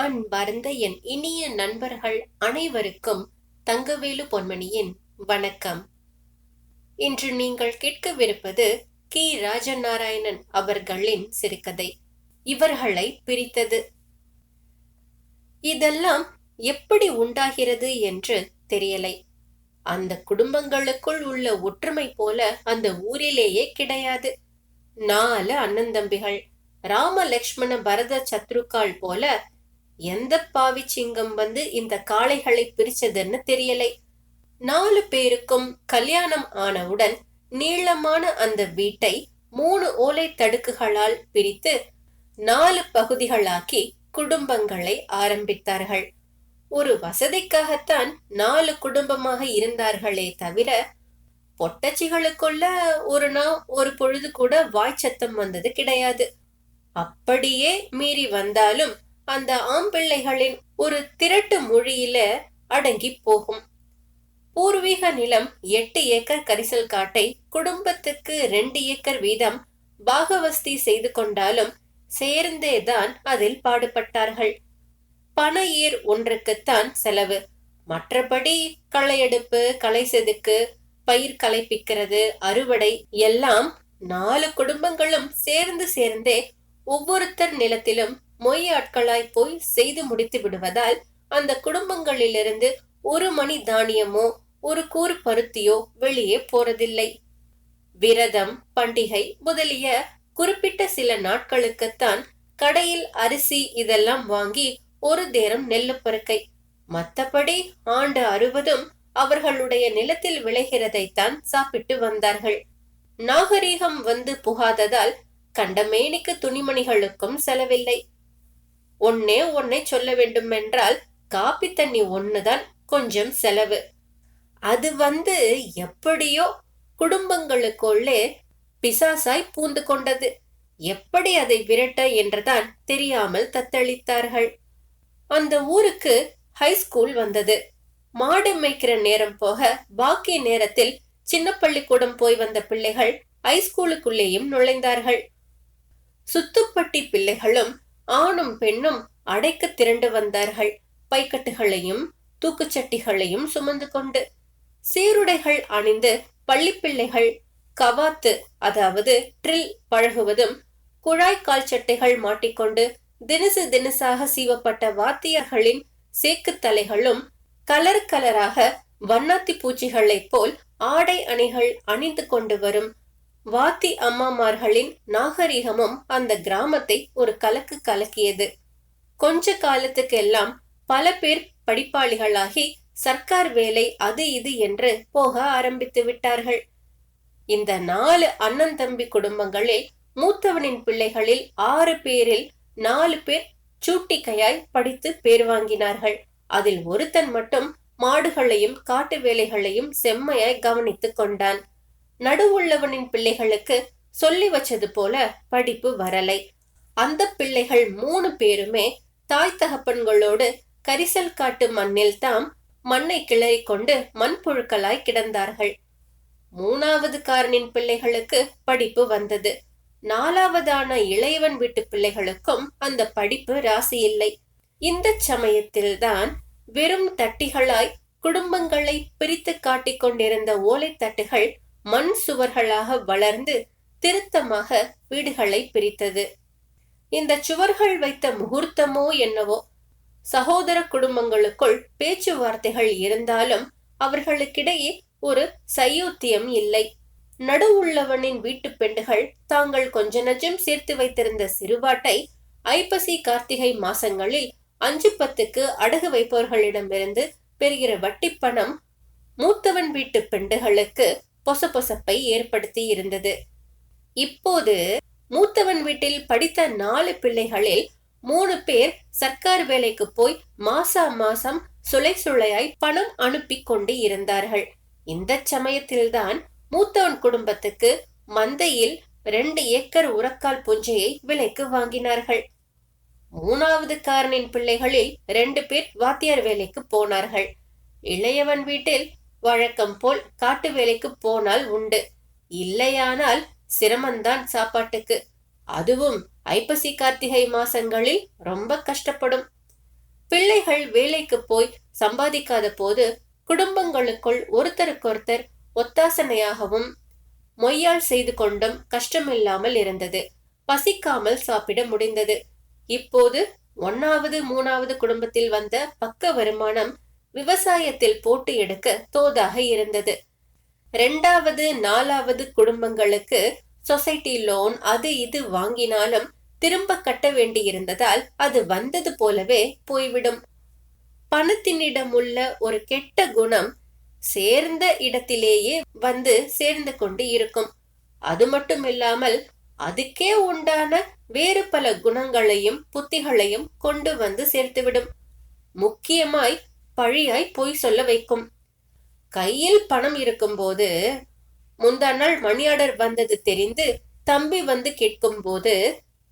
அன்பார்ந்த என் இனிய நண்பர்கள் அனைவருக்கும் தங்கவேலு பொன்மணியின் வணக்கம். இன்று நீங்கள் கேட்கவிருப்பது கி. ராஜநாராயணன் அவர்களின் சிறுகதை. இவர்களை பிரித்தது. இதெல்லாம் எப்படி உண்டாகிறது என்று தெரியலை. அந்த குடும்பங்களுக்குள் உள்ள ஒற்றுமை போல அந்த ஊரிலேயே கிடையாது. நாலு அண்ணன் தம்பிகள் ராம லக்ஷ்மண பரத சத்ருக்கால் போல எந்த பாவி சிங்கம் வந்து இந்த காளைகளை பிரிச்சதுன்னு தெரியலை. நாலு பேருக்கும் கல்யாணம் ஆனவுடன் நீளமான அந்த வீட்டை மூணு ஓலை தடுக்குகளால் பிரித்து நாலு பகுதிகளாக்கி குடும்பங்களை ஆரம்பித்தார்கள். ஒரு வசதிக்காகத்தான் நாலு குடும்பமாக இருந்தார்களே தவிர பொட்டச்சிகளுக்குள்ள ஒரு நாள் ஒரு பொழுது கூட வாய்ச்சத்தம் வந்தது கிடையாது. அப்படியே மீறி வந்தாலும் அந்த ஆம்பிள்ளைகளின் ஒரு திரட்டு மொழியில அடங்கி போகும். பூர்வீக நிலம் எட்டு ஏக்கர் கரிசல் காட்டை குடும்பத்துக்கு ரெண்டு ஏக்கர் வீதம் பாகவஸ்தி செய்து கொண்டாலும் சேர்ந்தேதான் அதில் பாடுபட்டார்கள். பண ஏர் ஒன்றுக்குத்தான் செலவு. மற்றபடி களையெடுப்பு களை செதுக்கு பயிர் களைப்பிக்கிறது அறுவடை எல்லாம் நாலு குடும்பங்களும் சேர்ந்து சேர்ந்தே ஒவ்வொருத்தர் நிலத்திலும் மொய் ஆட்களாய் போய் செய்து முடித்து விடுவதால் அந்த குடும்பங்களிலிருந்து ஒரு மணி தானியமோ ஒரு கூறு பருத்தியோ வெளியே போறதில்லை. விரதம் பண்டிகை முதலிய குறிப்பிட்ட சில நாட்களுக்குத்தான் கடையில் அரிசி இதெல்லாம் வாங்கி ஒரு தேரம் நெல்லு பருக்கை. மத்தபடி ஆண்டு அறுபதும் அவர்களுடைய நிலத்தில் விளைகிறதைத்தான் சாப்பிட்டு வந்தார்கள். நாகரீகம் வந்து புகாததால் கண்டமேனிக்கு துணிமணிகளுக்கும் செலவில்லை. ஒன்னே ஒன்னை சொல்ல வேண்டும் என்றால் காப்பி தண்ணி ஒண்ணுதான் கொஞ்சம் செலவு. அது வந்து எப்படியோ குடும்பங்களுக்குள்ளே பிசாசாய் பூந்து கொண்டது. எப்படி அதை விரட்ட என்றுதான் தெரியாமல் தத்தளித்தார்கள். அந்த ஊருக்கு ஹைஸ்கூல் வந்தது. மாடு மேய்க்கிற நேரம் போக பாக்கி நேரத்தில் சின்ன பள்ளிக்கூடம் போய் வந்த பிள்ளைகள் ஹைஸ்கூலுக்குள்ளேயும் நுழைந்தார்கள். சுத்துப்பட்டி பிள்ளைகளும் ஆணும் பெண்ணும் அடைக்க திரண்டு வந்தார்கள். பைக்கட்டுகளையும் தூக்குச்சட்டிகளையும் சுமந்து கொண்டு சீருடைகள் அணிந்து பள்ளிப்பிள்ளைகள் கவாத்து அதாவது ட்ரில் பழகுவதும் குழாய் கால் சட்டைகள் மாட்டிக்கொண்டு தினசு தினசாக சீவப்பட்ட வாத்தியர்களின் சேக்கு தலைகளும் கலர் கலராக வண்ணாத்தி பூச்சிகளைப் போல் ஆடை அணிகள் அணிந்து கொண்டு வரும் வாத்தி அம்மாமார்களின் நாகரிகமும் அந்த கிராமத்தை ஒரு கலக்கு கலக்கியது. கொஞ்ச காலத்துக்கெல்லாம் பல பேர் படிப்பாளிகளாகி சர்க்கார் வேலை அது இது என்று போக ஆரம்பித்து விட்டார்கள். இந்த நாலு அண்ணன் தம்பி குடும்பங்களில் மூத்தவனின் பிள்ளைகளில் ஆறு பேரில் நாலு பேர் சூட்டிக்கையாய் படித்து பேர் வாங்கினார்கள். அதில் ஒருத்தன் மட்டும் மாடுகளையும் காட்டு வேலைகளையும் செம்மையாய் கவனித்துக் கொண்டான். நடுவுள்ளவனின் பிள்ளைகளுக்கு சொல்லி வச்சது போல படிப்பு வரலை. அந்த பிள்ளைகள் மூணு பேருமே தாய் தகப்பன்களோடு கரிசல் காட்டு மண்ணில் தாம் மண்ணை கிளறி கொண்டு மண்புழுக்களாய் கிடந்தார்கள். மூணாவது காரனின் பிள்ளைகளுக்கு படிப்பு வந்தது. நாலாவதான இளையவன் வீட்டு பிள்ளைகளுக்கும் அந்த படிப்பு ராசி இல்லை. இந்த சமயத்தில்தான் வெறும் தட்டிகளாய் குடும்பங்களை பிரித்து காட்டிக் கொண்டிருந்த ஓலைத்தட்டுகள் மண் சுவர்களாக வளர்ந்து திருத்தமாக வீடுகளை பிரித்தது. இந்த சுவர்கள் வைத்த முகூர்த்தமோ என்னவோ சகோதர குடும்பங்களுக்குள் பேச்சுவார்த்தைகள் இருந்தாலும் அவர்களுக்கிடையே ஒரு சையோத்தியம் இல்லை. நடுவுள்ளவனின் வீட்டு பெண்டுகள் தாங்கள் கொஞ்ச நஞ்சம் சேர்த்து வைத்திருந்த சிறுபாட்டை ஐப்பசி கார்த்திகை மாசங்களில் அஞ்சு பத்துக்கு அடகு வைப்பவர்களிடமிருந்து பெறுகிற வட்டிப்பணம் மூத்தவன் வீட்டு பெண்டுகளுக்கு பொசப்பொசப்பை ஏற்படுத்தி இருந்தது. இப்போது மூத்தவன் வீட்டில் படித்த நாலு பிள்ளைகளில் மூணு பேர் சர்க்கார் வேலைக்கு போய் மாசா மாசம் சுளை சுளையாய் பணம் அனுப்பி கொண்டு இருந்தார்கள். இந்த சமயத்தில்தான் மூத்தவன் குடும்பத்துக்கு மந்தையில் ரெண்டு ஏக்கர் உரக்கால் புஞ்சையை விலைக்கு வாங்கினார்கள். மூணாவது காரனின் பிள்ளைகளில் ரெண்டு பேர் வாத்தியார் வேலைக்கு போனார்கள். இளையவன் வீட்டில் வழக்கம் போல் காட்டு வேலைக்கு போனால் உண்டு. இல்லையானால் சிரமந்தான் சாப்பாட்டுக்கு. அதுவும் ஐப்பசி கார்த்திகை மாசங்களில் ரொம்ப கஷ்டப்படும். பிள்ளைகள் வேலைக்கு போய் சம்பாதிக்காத போது குடும்பங்களுக்குள் ஒருத்தருக்கொருத்தர் ஒத்தாசனையாகவும் மொய்யால் செய்து கொண்டும் கஷ்டமில்லாமல் இருந்தது. பசிக்காமல் சாப்பிட முடிந்தது. இப்போது ஒன்னாவது மூணாவது குடும்பத்தில் வந்த பக்க வருமானம் விவசாயத்தில் போட்டு எடுக்க தோதாக இருந்தது. ரெண்டாவது நாலாவது குடும்பங்களுக்கு சொசைட்டி லோன் அது இது வாங்கினாலும் திரும்ப கட்ட வேண்டியிருந்ததால் அது வந்தது போலவே போய்விடும். பணத்தினிடம் உள்ள ஒரு கெட்ட குணம் சேர்ந்த இடத்திலேயே வந்து சேர்ந்து கொண்டு இருக்கும். அது மட்டும் இல்லாமல் அதுக்கே உண்டான வேறு பல குணங்களையும் புத்திகளையும் கொண்டு வந்து சேர்த்துவிடும். முக்கியமாய் பழியாய் பொய் சொல்ல வைக்கும். கையில் பணம் இருக்கும்போது முந்தா நாள் மணி ஆர்டர் வந்தது தெரிந்து தம்பி வந்து கேட்கும் போது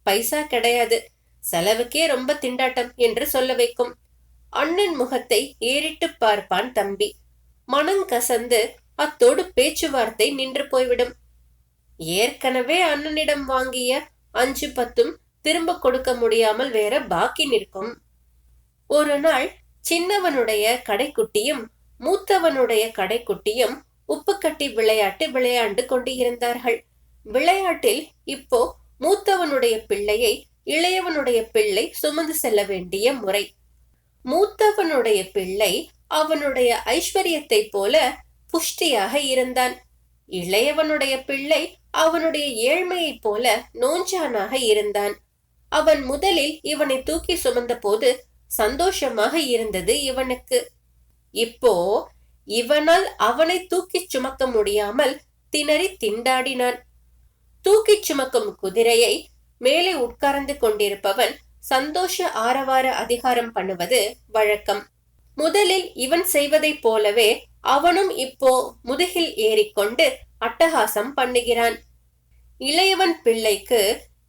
பைசா கிடையாது. செலவுக்கே ரொம்ப திண்டாட்டம் என்று சொல்ல வைக்கும். அண்ணன் முகத்தை ஏறிட்டு பார்ப்பான் தம்பி. மனம் கசந்து அத்தோடு பேச்சுவார்த்தை நின்று போய்விடும். ஏற்கனவே அண்ணனிடம் வாங்கிய அஞ்சு பத்தும் திரும்ப கொடுக்க முடியாமல் வேற பாக்கி நிற்கும். ஒரு நாள் சின்னவனுடைய கடைக்குட்டியும் மூத்தவனுடைய கடைக்குட்டியும் உப்பு கட்டி விளையாட்டு விளையாண்டு கொண்டு இருந்தார்கள் விளையாட்டில் இப்போ மூத்தவனுடைய பிள்ளையை இளையவனுடைய பிள்ளை சுமந்து செல்ல வேண்டிய முறை. மூத்தவனுடைய பிள்ளை அவனுடைய ஐஸ்வர்யத்தை போல புஷ்டியாக இருந்தான். இளையவனுடைய பிள்ளை அவனுடைய ஏழ்மையைப் போல நோஞ்சானாக இருந்தான். அவன் முதலில் இவனை தூக்கி சுமந்த போது சந்தோஷமாக இருந்தது இவனுக்கு. இப்போ இவனால் அவனை தூக்கிச் சுமக்க முடியாமல் திணறி திண்டாடினான். தூக்கிச் சுமக்கும் குதிரையை மேலே உட்கார்ந்து கொண்டிருப்பவன் சந்தோஷ ஆரவார அதிகாரம் பண்ணுவது வழக்கம். முதலில் இவன் செய்வதைப் போலவே அவனும் இப்போ முதுகில் ஏறிக்கொண்டு அட்டகாசம் பண்ணுகிறான். இளையவன் பிள்ளைக்கு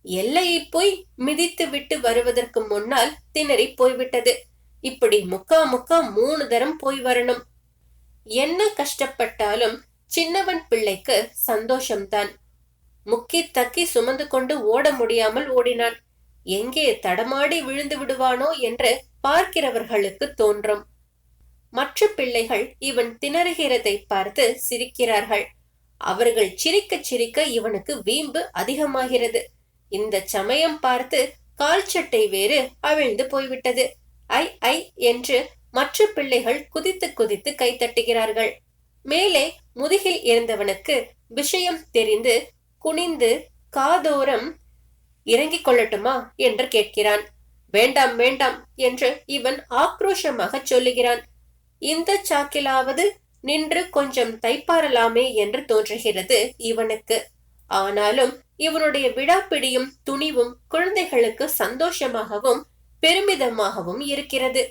எல்லையை போய் மிதித்து விட்டு வருவதற்கு முன்னால் திணறி போய்விட்டது. இப்படி முக்கா முக்கா மூணு தரம் போய் வரணும். என்ன கஷ்டப்பட்டாலும் சின்னவன் பிள்ளைக்கு சந்தோஷம்தான். முக்கி தக்கி சுமந்து கொண்டு ஓட முடியாமல் ஓடினான். எங்கே தடமாடி விழுந்து விடுவானோ என்று பார்க்கிறவர்களுக்கு தோன்றும். மற்ற பிள்ளைகள் இவன் திணறுகிறதை பார்த்து சிரிக்கிறார்கள். அவர்கள் சிரிக்க சிரிக்க இவனுக்கு வீம்பு அதிகமாகிறது. இந்த சமயம் பார்த்து கால் சட்டை வேறு அவிழ்ந்து போய்விட்டது. ஐ ஐ என்று மற்ற பிள்ளைகள் குதித்து குதித்து கைத்தட்டுகிறார்கள் மேலே முதுகில் இருந்தவனுக்கு விஷயம் தெரிந்து குனிந்து காதோரம் இறங்கிக் கொள்ளட்டுமா என்று கேட்கிறான். வேண்டாம் வேண்டாம் என்று இவன் ஆக்ரோஷமாக சொல்லுகிறான். இந்த சாக்கிலாவது நின்று கொஞ்சம் தைப்பாரலாமே என்று தோன்றுகிறது இவனுக்கு. ஆனாலும் இவனுடைய விடாப்பிடியும் துணிவும் குழந்தைகளுக்கு சந்தோஷமாகவும் பெருமிதமாகவும் இருக்கிறது.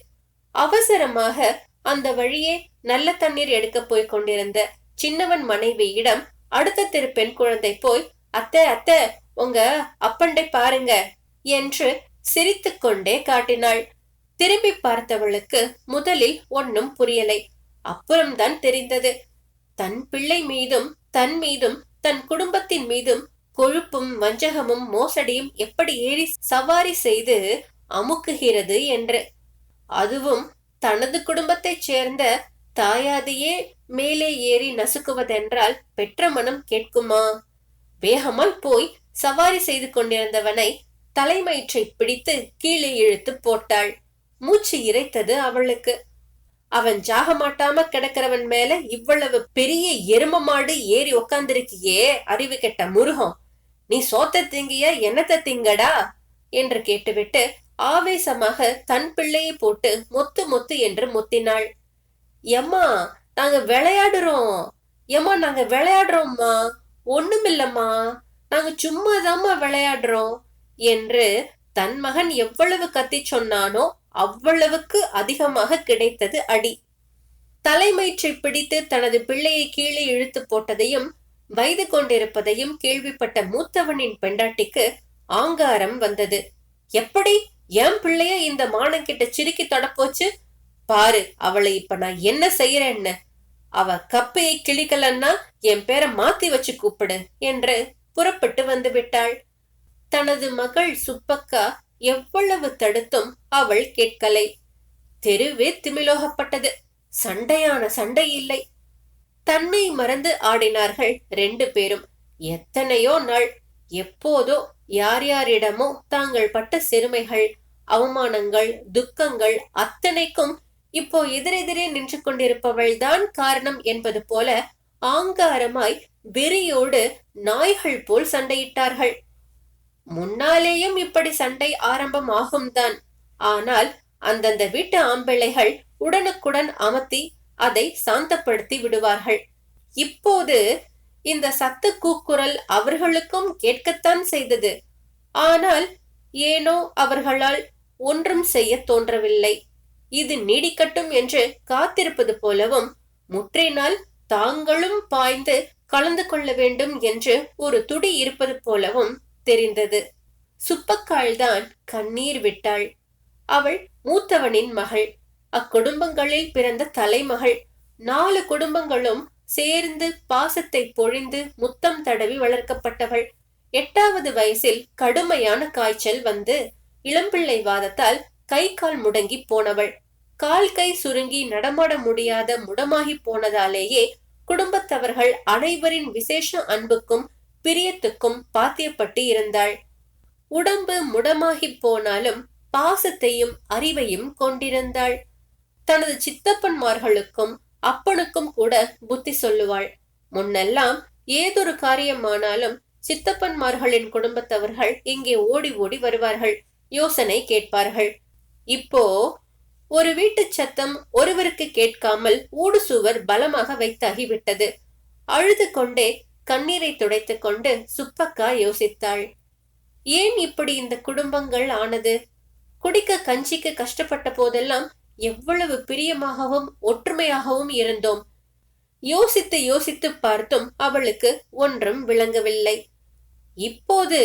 அவசரமாக அந்த வழியே நல்ல தண்ணீர் எடுக்க போய் கொண்டிருந்த சின்னவன் மனைவியிடம் அடுத்த திரு பெண் குழந்தை போய் அத்தை அத்த உங்க அப்பண்டை பாருங்க என்று சிரித்துக்கொண்டே காட்டினாள். திரும்பி பார்த்தவளுக்கு முதலில் ஒன்னும் புரியலை. அப்புறம்தான் தெரிந்தது. தன் பிள்ளை மீதும் தன் மீதும் தன் குடும்பத்தின் மீதும் கொழுப்பும் வஞ்சகமும் மோசடியும் எப்படி ஏறி சவாரி செய்து அமுக்குகிறது என்று. அதுவும் தனது குடும்பத்தைச் சேர்ந்த தாயாதையே மேலே ஏறி நசுக்குவதென்றால் பெற்ற மனம் கேட்குமா? வேகமாய் போய் சவாரி செய்து கொண்டிருந்தவனை தலைமயிற்றை பிடித்து கீழே இழுத்து போட்டாள். மூச்சு இறைத்தது அவளுக்கு. அவன் ஜாக மாட்டாம கிடக்கிறவன் மேல இவ்வளவு பெரிய எரும மாடு ஏறி உக்காந்துருக்கியே அறிவு கெட்ட முருகம் நீ சோத்த திங்கிய என்னத்த திங்கடா? என்று கேட்டுவிட்டு ஆவேசமாக தன் பிள்ளையை போட்டு மொத்து மொத்து என்று முத்தினாள். எம்மா நாங்க விளையாடுறோம். எம்மா நாங்க விளையாடுறோம்மா. ஒண்ணுமில்லம்மா. நாங்க சும்மாதாம்மா விளையாடுறோம். என்று தன் மகன் எவ்வளவு கத்தி சொன்னானோ அவ்வளவுக்கு அதிகமாக கிடைத்தது அடி. தலைமயிற்றை பிடித்து தனது பிள்ளையை கீழே இழுத்து போட்டதையும் வயது கொண்டிருப்பதையும் கேள்விப்பட்ட மூத்தவனின் பெண்டாட்டிக்கு ஆங்காரம் வந்தது. எப்படி? என் பிள்ளைய இந்த மானங்கிட்ட சிரிக்கி தொடப்போச்சு? பாரு அவளை இப்ப நான் என்ன செய்யறேன்னு. அவ கப்பையை கிளிக்கலன்னா என் பேரை மாத்தி வச்சு கூப்பிடு என்று புறப்பட்டு வந்து விட்டாள். தனது மகள் சுப்பக்கா எவ்வளவு தடுத்தும் அவள் கேட்கலை. தெருவே திமிலோகப்பட்டது. சண்டையான சண்டை இல்லை. தன்னை மறந்து ஆடினார்கள் ரெண்டு பேரும். எத்தனையோ நாள் எப்போதோ யார் யாரிடமோ தாங்கள் பட்ட சிறுமைகள் அவமானங்கள் துக்கங்கள் அத்தனைக்கும் இப்போ எதிரெதிரே நின்று கொண்டிருப்பவள் தான் காரணம் என்பது போல ஆங்காரமாய் வெறியோடு நாய்கள் போல் சண்டையிட்டார்கள். முன்னாலேயும் இப்படி சண்டை ஆரம்பம் ஆகும்தான் ஆனால் அந்தந்த வீட்டு ஆம்பிள்ளைகள் உடனுக்குடன் அமர்த்தி அதை சாந்தப்படுத்தி விடுவார்கள். இப்போது இந்த சத்து கூக்குரல் அவர்களுக்கும் கேட்கத்தான் செய்தது. ஆனால் ஏனோ அவர்களால் ஒன்றும் செய்ய தோன்றவில்லை. இது நீடிக்கட்டும் என்று காத்திருப்பது போலவும் முற்றினால் தாங்களும் பாய்ந்து கலந்து கொள்ள வேண்டும் என்று ஒரு துடி இருப்பது போலவும் தெரிந்தது. சுப்பக்காள்தான் கண்ணீர் விட்டாள். அவள் மூத்தவனின் மகள். அக்குடும்பங்களில் பிறந்த தலைமகள். நாலு குடும்பங்களும் சேர்ந்து பாசத்தை பொழிந்து முத்தம் தடவி வளர்க்கப்பட்டவள். எட்டாவது வயசில் கடுமையான காய்ச்சல் வந்து இளம்பிள்ளை வாதத்தால் கை கால் முடங்கி போனவள். கால் கை சுருங்கி நடமாட முடியாத முடமாகி போனதாலேயே குடும்பத்தவர்கள் அனைவரின் விசேஷ அன்புக்கும் பிரியத்துக்கும் பாத்தியப்பட்டு இருந்தாள். உடம்பு முடமாகி போனாலும் பாசத்தையும் அறிவையும் கொண்டிருந்தாள். தனது சித்தப்பன்மார்களுக்கும் அப்பனுக்கும் கூட புத்தி சொல்லுவாள். முன்னெல்லாம் ஏதொரு காரியமானாலும் சித்தப்பன்மார்களின் குடும்பத்தவர்கள் இங்கே ஓடி ஓடி வருவார்கள் யோசனை கேட்பார்கள். இப்போ ஒரு வீட்டு சத்தம் ஒருவருக்கு கேட்காமல் ஊடு சுவர் பலமாக வைத்தாகிவிட்டது அழுது கொண்டே கண்ணீரை துடைத்துக் கொண்டு சுப்பக்கா யோசித்தாள். ஏன் இப்படி இந்த குடும்பங்கள் ஆனது? குடிக்க கஞ்சிக்கு கஷ்டப்பட்ட போதெல்லாம் எவ்வளவு பிரியமாகவும் ஒற்றுமையாகவும் இருந்தோம். யோசித்து யோசித்து பார்த்தும் அவளுக்கு ஒன்றும் விளங்கவில்லை. இப்போது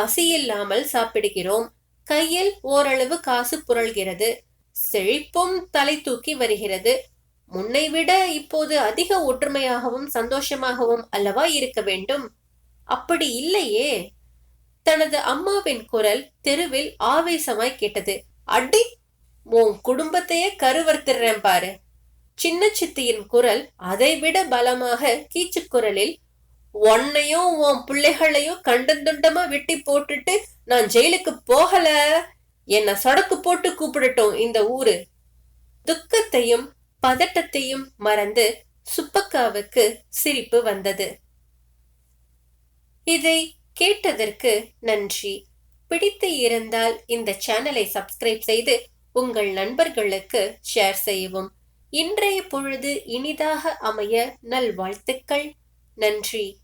பசியில்லாமல் சாப்பிடுகிறோம். கையில் ஓரளவு காசு புரள்கிறது. செழிப்பும் தலை தூக்கி வருகிறது. முன்னை விட இப்போது அதிக ஒற்றுமையாகவும் சந்தோஷமாகவும் அல்லவா இருக்க வேண்டும்? அப்படி இல்லையே. தனது அம்மாவின் குரல் தெருவில் ஆவேசமாய் கேட்டது. அடி உன் குடும்பத்தையே கருவறுத்துறேன் பாரு. சின்ன சித்தியின் குரல் அதைவிட பலமாக கீச்சு குரலில் உன்னையும் உன் பிள்ளைகளையும் கண்டந்துண்டமா வெட்டி போட்டுட்டு நான் ஜெயிலுக்கு போகல. என்ன சடக்கு போட்டு கூப்பிடட்டும் இந்த ஊரு. துக்கத்தையும் பதட்டத்தையும் மறந்து சுப்பக்காவுக்கு சிரிப்பு வந்தது. இதை கேட்டதற்கு நன்றி. பிடித்து இருந்தால் இந்த சேனலை சப்ஸ்கிரைப் செய்து உங்கள் நண்பர்களுக்கு ஷேர் செய்யவும். இன்றைய பொழுது இனிதாக அமைய நல்வாழ்த்துக்கள். நன்றி.